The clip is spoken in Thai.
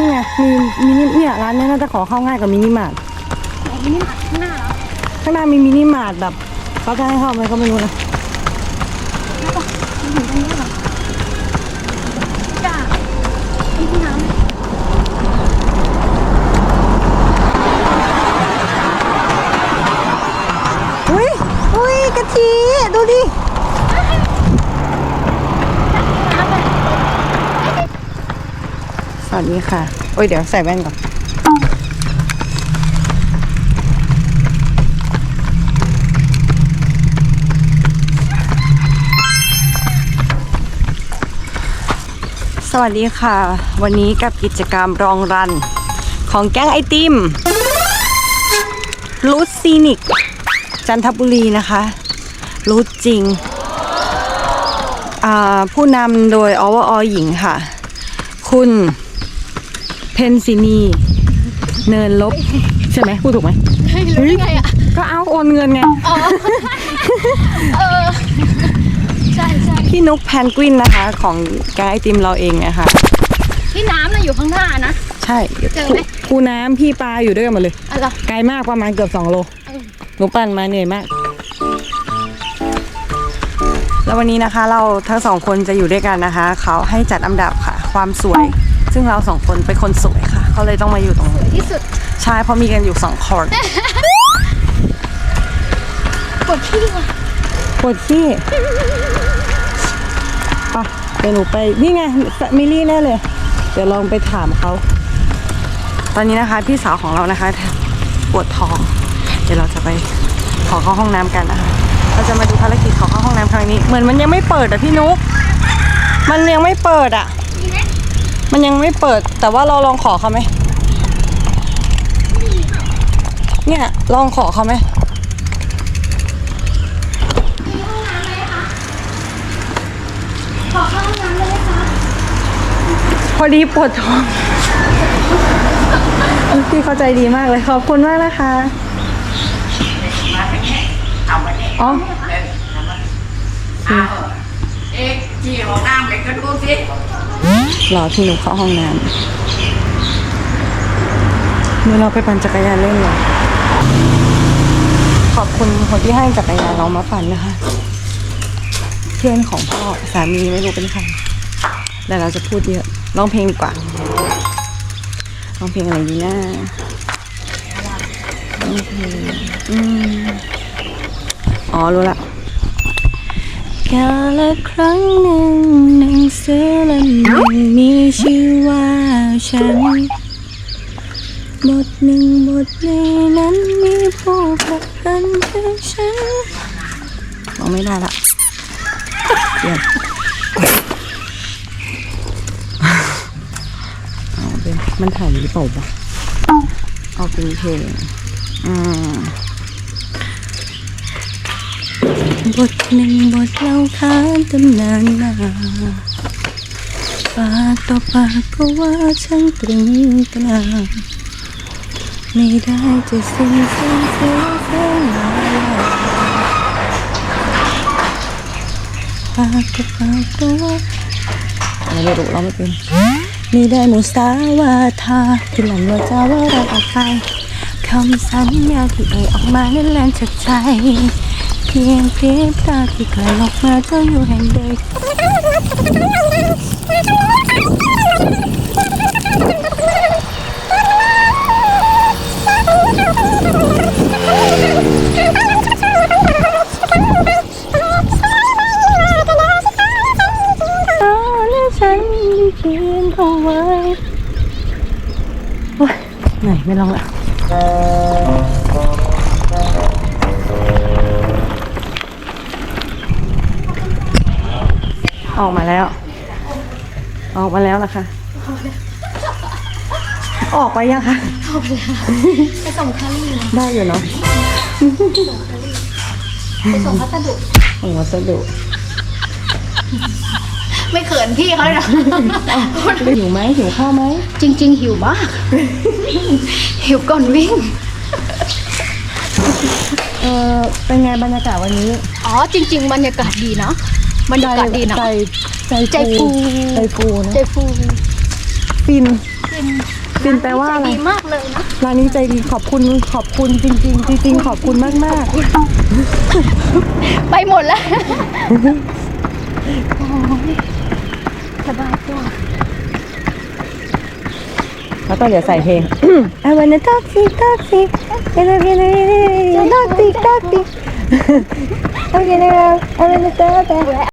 นี่ไงมีมินิเนี่ยร้านเนี้ยน่าจะขอเข้าง่ายกว่ามินิมาร์ทอ๋อมินิมาร์ทข้างหน้าเหรอข้างหน้ามีมินิมาร์ทแบบเขาจะให้เข้าไหมก็ไม่รู้นะแล้วก็ถึงตรงนี้เหรอจ้ามีห้องน้ำไหมอุ้ยอุ้ยกะทิดูดิสวัสดีค่ะ โอ้ยเดี๋ยวใส่แว่นก่อน สวัสดีค่ะ วันนี้กับกิจกรรมรองรัน ของแก๊งไอติมรูทซีนิก จันทบุรีนะคะรู้จริง ผู้นำโดยอวอหญิงค่ะ คุณ พนซินีเนินลบ ใช่ไหมพูดถูกไหมเฮ้ยรู้ได้ไงอะก็เอาโอนเงินไง อ๋อเออใช่ใช่พี่นุกแพนกวินนะคะ ของแกงไอติมเราเองนะคะ ที่น้ำน่ะอยู่ข้างหน้านะ ใช่เจอไหมคูน้ำพี่ปลาอยู่ด้วยกันหมดเลย อะไรไกลมากประมาณเกือบ 2 โลเออหนูปั่นมาเหนื่อยมาก แล้ววันนี้นะคะเราทั้งสองคนจะอยู่ด้วยกันนะคะ เขาให้จัดอันดับค่ะ ความสวย ซึ่งเราสองคนเป็นคนสวยค่ะ เขาเลยต้องมาอยู่ตรงนี้ที่สุดใช่เพราะมีกันอยู่สองคนปวดที่ว่ะปวดขี้ไปะเดี๋ยวหนูไปนี่ไงมิลลี่แน่เลย เดี๋ยวลองไปถามเขา ตอนนี้นะคะ พี่สาวของเรานะคะ ปวดท้อง เดี๋ยวเราจะไปขอเข้าห้องน้ำกันนะคะเราจะมาดูภารกิจขอเข้าห้องน้ำครั้งนี้ เหมือนมันยังไม่เปิดอะพี่นุ๊กมันยังไม่เปิดอะ มันยังไม่เปิดแต่ว่าเราลองขอเขาไหมเนี่ยลองขอเขาไหมขอเข้าห้องน้ำได้ไหมคะพอดีปวดท้องพี่เข้าใจดีมากเลยขอบคุณมากนะคะอ๋อเอ๊ะจีห้องน้ำเล็กก็ดูสิ รอพี่หนูเข้าห้องน้ำเมื่อเราไปปั่นจักรยานเล่นเลยขอบคุณคนที่ให้จักรยานเรามาปั่นนะคะ เพื่อนของพ่อสามีไม่รู้เป็นใครแต่เราจะพูดเยอะร้องเพลงดีกว่าร้องเพลงอะไรดีนะร้องเพลงอืมอ๋อรู้ละ กาละครั้งหนึ่งหนังสือเล่มหนึ่งมีชื่อว่าฉัน บทหนึ่งบทในนั้นมีผู้ประพันธ์คือฉันมองไม่ได้ละเดี๋ยวเอาเป็นมันถ่ายหรือเปล่าเอาเป็นเพลง อืม บทหนึ่งบทเล่าขานตำนานมาปากต่อปากก็ว่าฉันตรึงตราไม่ได้จะสิ้นเสียงเสียเสียงมาปากต่อปากก็ว่าอะไรไม่รู้เราไม่เป็นไม่ได้มุสาวาทาที่หลังว่าจะว่าเราออกไปคำสัญญาที่เอ่ยออกมานั้นแรงจากใจ เพียงเพริบตาที่กลายออกมาเธออยู่แห่งใดเอาและฉันได้เขียนเอาไว้โอ๊ยไหนไม่ลองละ ออกมาแล้ว ออกมาแล้วนะคะ ออกไปยังคะไปส่งคารี่นะได้อยู่เนาะไปส่งพัสดุโอ้วัสดุไม่เขินพี่เขาเลยนะหิวไหมหิวข้าวไหม จริง ๆ หิวมาก หิวก่อนวิ่ง เออเป็นไงบรรยากาศวันนี้ อ๋อ จริง ๆ บรรยากาศดีนะ บรรยากาศดีนะใจใจใจฟูใจฟูนะใจฟูฟินฟินฟินฟินแปลว่าอะไรดีมากเลยนะร้านนี้ใจดีขอบคุณขอบคุณจริง ๆ จริง ๆ ขอบคุณมากมากไปหมดแล้วโอ้ยสบายตัวๆแล้วก็เดี๋ยวใส่เพลง I wanna taxi taxi taxi taxi taxi I wanna taxi